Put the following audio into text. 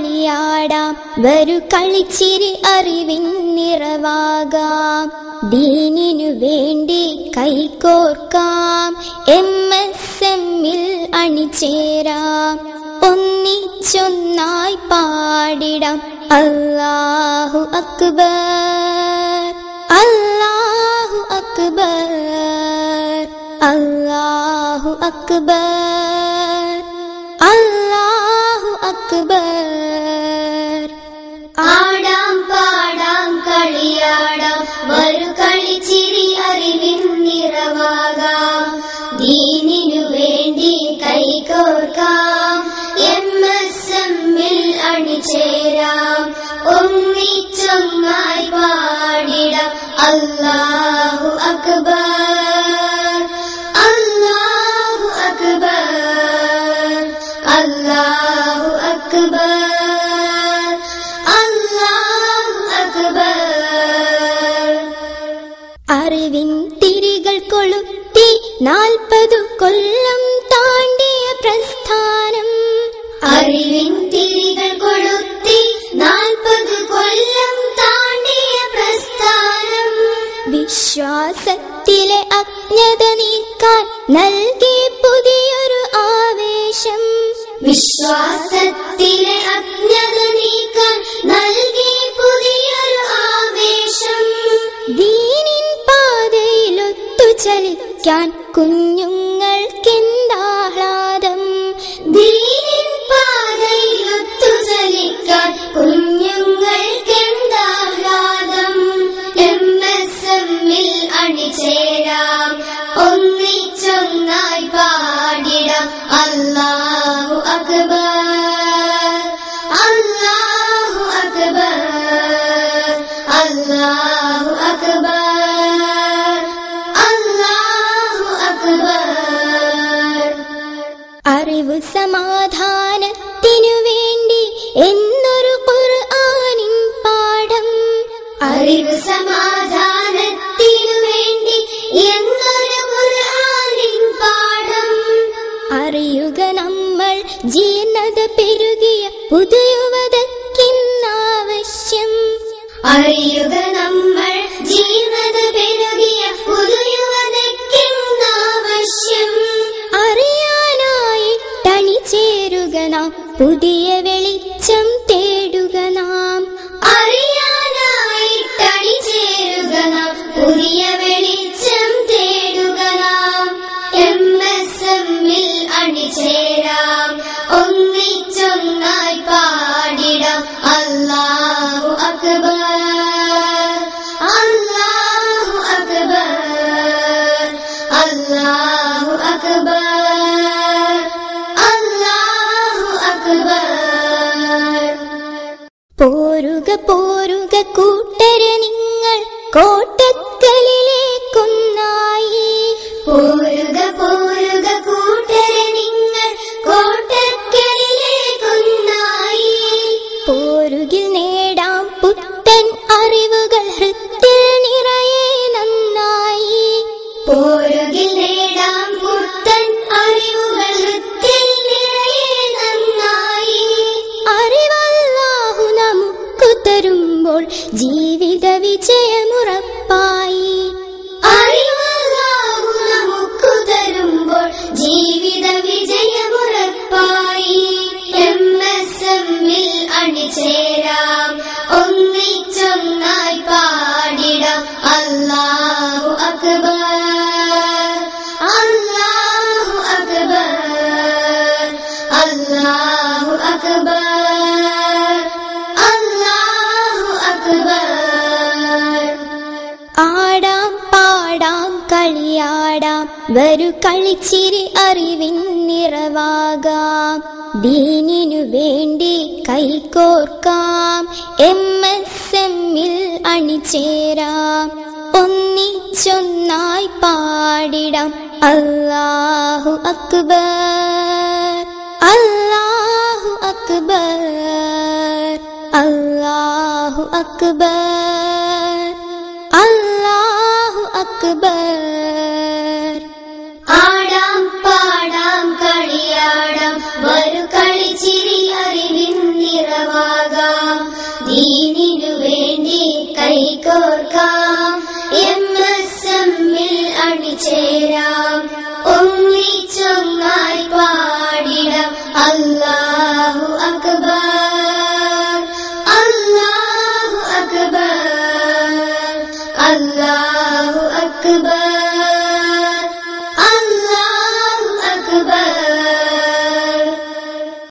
കളിയാടാം. വരു കളിച്ചിരി അറിവിൻ നിറവാകാം. ദീനിനു വേണ്ടി കൈകോർക്കാം. എം എസ് എമ്മിൽ അണിചേരാം. ഒന്നിച്ചൊന്നായി പാടിടാം. അല്ലാഹു അക്ബർ. അല്ലാഹു അക്ബർ. അല്ലാഹു അക്ബർ. അല്ലാഹു അക്ബർ. ദീനിനു വേണ്ടി കൈകോർക്കാം എം എസ് എമ്മിൽ അണിചേരാം. ഒന്നിച്ചൊന്നായി പാടിടാം. അല്ലാഹു വിശ്വാസത്തിലെ അജ്ഞത നീക്കാൻ നൽകി പുതിയൊരു ആവേശം. വിശ്വാസത്തിലെ അജ്ഞത നീക്കാൻ നൽകി പുതിയൊരു ആവേശം. ദീനിൻ പാതയിലൊത്തു ചലിക്കാൻ കുഞ്ഞുങ്ങൾക്കെന്താഹ്ലാദം അണിചേരാം ഒന്നിച്ചൊന്നായി പാടിടാം. അല്ലാഹു അക്ബർ. അല്ലാഹു അക്ബർ. അല്ലാഹു അക്ബർ. അല്ലാഹു അക്ബർ. അറിവ് സമാധാനത്തിനു വേണ്ടി എന്നൊരു ഖുർആനിൻ പാഠം. അറിവ് സമാധാനത്തിനു അറിയുക നമ്മൾ ജീവത പെരുകിയ പുതുയുവതയ്ക്കെന്നാവശ്യം അറിയാനായി തണി ചേരുക നാം പുതിയ വെളിച്ചം തേടുക നാം. അറിയാനായി തണി ചേരുക നാം പുതിയ വെളിച്ചം തേടുക നാം. എം എസ് എമ്മിൽ അണിചേരാം ഒന്നിച്ചൊന്നായി പാടിടാം അല്ലാഹു അക്ബർ അല്ലാഹു അക്ബർ അല്ലാഹു അക്ബർ അല്ലാഹു അക്ബർ പോരുക പോരുക കൂട്ടര നിങ്ങൾ കോട്ടക്കലിലേക്കൊന്നായി ജീവിത വിജയമുറപ്പായി. അറിവല്ലാഹു നമുക്കു ജീവിത വിജയമുറപ്പായി. എം എസ് എമ്മിൽ അണിചേരാം. ഒന്നിച്ചൊന്നായി പാടിടാം. അല്ലാഹു അക്ബർ. വരു കളിച്ചിരി അറിവിൻ നിറവാകാം. ദീനിനു വേണ്ടി കൈകോർക്കാം. എം എസ് എമ്മിൽ അണിചേരാം. ഒന്നിച്ചൊന്നായി പാടിടാം. അല്ലാഹു അക്ബർ. അല്ലാഹു അക്ബർ. അല്ലാഹു അക്ബർ. ദീനിനു വേണ്ടി കൈകോർക്കാം. എം എസ് എമ്മിൽ അണിചേരാം. ഒന്നിച്ചൊന്നായി പാടിടാം. അല്ലാഹു അക്ബർ. അല്ലാഹു അക്ബർ. അല്ലാഹു അക്ബർ.